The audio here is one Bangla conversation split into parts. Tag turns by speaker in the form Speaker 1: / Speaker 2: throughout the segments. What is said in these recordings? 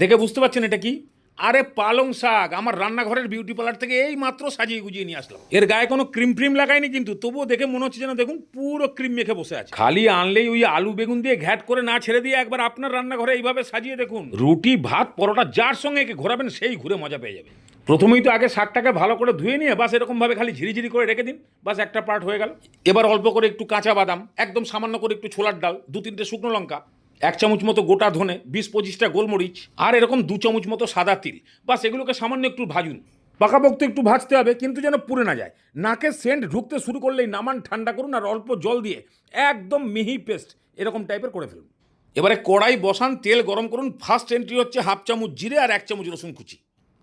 Speaker 1: দেখে বুঝতে পারছেন এটা কি? আরে পালং শাক, আমার রান্নাঘরের বিউটি পার্লার থেকে এই মাত্র সাজিয়ে গুজিয়ে নিয়ে আসলাম। এর গায়ে কোনো ক্রিম ফ্রিম লাগাইনি কিন্তু, তবুও দেখে মনে হচ্ছে যেন দেখুন পুরো ক্রিম মেখে বসে আছে। খালি আনলেই ওই আলু বেগুন দিয়ে ঘ্যাট করে না ছেড়ে দিয়ে একবার আপনার রান্নাঘরে এইভাবে সাজিয়ে দেখুন। রুটি, ভাত, পরোটা, যার সঙ্গে একে ঘোরাবেন সেই ঘুরে মজা পেয়ে যাবে। প্রথমেই তো আগে শাকটাকে ভালো করে ধুয়ে নিয়ে বাস এরকমভাবে খালি ঝিরিঝিরি করে রেখে দিন, বাস একটা পার্ট হয়ে গেল। এবার অল্প করে একটু কাঁচা বাদাম, একদম সামান্য করে একটু ছোলার ডাল, দু তিনটে শুকনো লঙ্কা এক চামচ মতো গোটা ধনে, বিশ পঁচিশটা গোলমরিচ, আর এরকম দু চামচ মতো সাদা তিল। বাস এগুলোকে সামান্য একটু ভাজুন। পাকাপোক্ত একটু ভাজতে হবে, কিন্তু যেন পুড়ে না যায়। নাকে সেন্ট ঢুকতে শুরু করলেই নামান ঠান্ডা করুন আর অল্প জল দিয়ে একদম মিহি পেস্ট এরকম টাইপের করে ফেলুন। এবারে কড়াই বসান, তেল গরম করুন। ফার্স্ট এন্ট্রি হচ্ছে হাফ চামচ জিরে আর এক চামচ রসুন কুচি।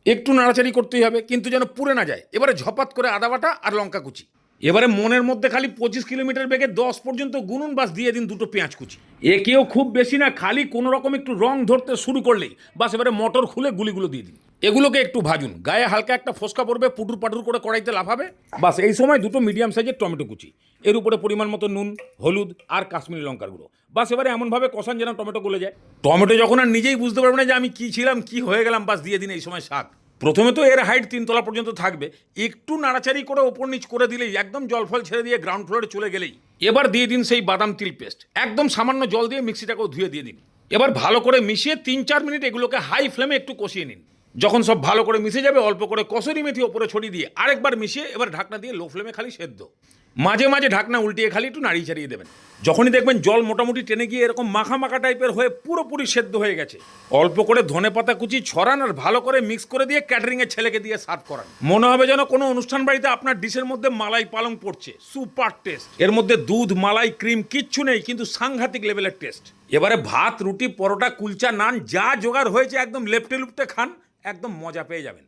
Speaker 1: একটু নাড়াচাড়ি করতেই হবে, কিন্তু যেন পুড়ে না যায়। এবারে ঝপাত করে আদা বাটা আর লঙ্কা কুচি। এবারে মনের মধ্যে খালি পঁচিশ কিলোমিটার বেগে দশ পর্যন্ত গুনুন বাস দিয়ে দিন দুটো পেঁয়াজ কুচি। একেও খুব বেশি না, খালি কোনো রকম একটু রং ধরতে শুরু করলেই বাস এবারে মটর খুলে গুলিগুলো দিয়ে দিন। এগুলোকে একটু ভাজুন, গায়ে হালকা একটা ফোসকা পড়বে, পুটুর পাটুর করে কড়াইতে লাফাবে, বাস এই সময় দুটো মিডিয়াম সাইজের টমেটো কুচি। এর উপরে পরিমাণ মতো নুন, হলুদ আর কাশ্মীরি লঙ্কার গুঁড়ো। বাস এবারে এমনভাবে কষান যেন টমেটো গলে যায়। টমেটো যখন আর নিজেই বুঝতে পারবে না যে আমি কি ছিলাম, কি হয়ে গেলাম, বাস দিয়ে দিন এই সময় শাক। প্রথমে তো এর হাইট তিনতলা পর্যন্ত থাকবে। একটু নাড়াচাড়ি করে ওপর নিচ করে দিলেই একদম জল ফল ছেড়ে দিয়ে গ্রাউন্ড ফ্লোরে চলে গেলেই। এবার দিয়ে দিন সেই বাদাম তিল পেস্ট একদম সামান্য জল দিয়ে মিক্সিটাকেও ধুয়ে দিয়ে দিন। এবার ভালো করে মিশিয়ে তিন চার মিনিট এগুলোকে হাই ফ্লেমে একটু কষিয়ে নিন। যখন সব ভালো করে মিশে যাবে, অল্প করে কসুরি মেথি ওপরে ছড়িয়ে দিয়ে আরেকবার মিশিয়ে এবার ঢাকনা দিয়ে লো ফ্লেমে খালি সেদ্ধ। মাঝে মাঝে ঢাকনা উল্টিয়ে খালি একটু নাড়িয়ে ছাড়িয়ে দেবেন। যখনই দেখবেন জল মোটামুটি টেনে গিয়ে এরকম মাখা মাখা টাইপের হয়ে পুরোপুরি সেদ্ধ হয়ে গেছে। অল্প করে ধনে পাতা কুচি ছড়ান আর ভালো করে মিক্স করে দিয়ে ক্যাটারিং এর ছেলেকে দিয়ে সার্ভ করান। মনে হবে যেন কোনো অনুষ্ঠান বাড়িতে আপনার ডিশের মধ্যে মালাই পালং পড়ছে। Super taste. এর মধ্যে দুধ, মালাই, ক্রিম কিচ্ছু নেই, কিন্তু সাংঘাতিক লেভেলের টেস্ট। এবারে ভাত, রুটি, পরোটা, কুলচা, নান যা জোগাড় হয়েছে একদম লেপটে লুপটে খান, একদম মজা পেয়ে যাবেন।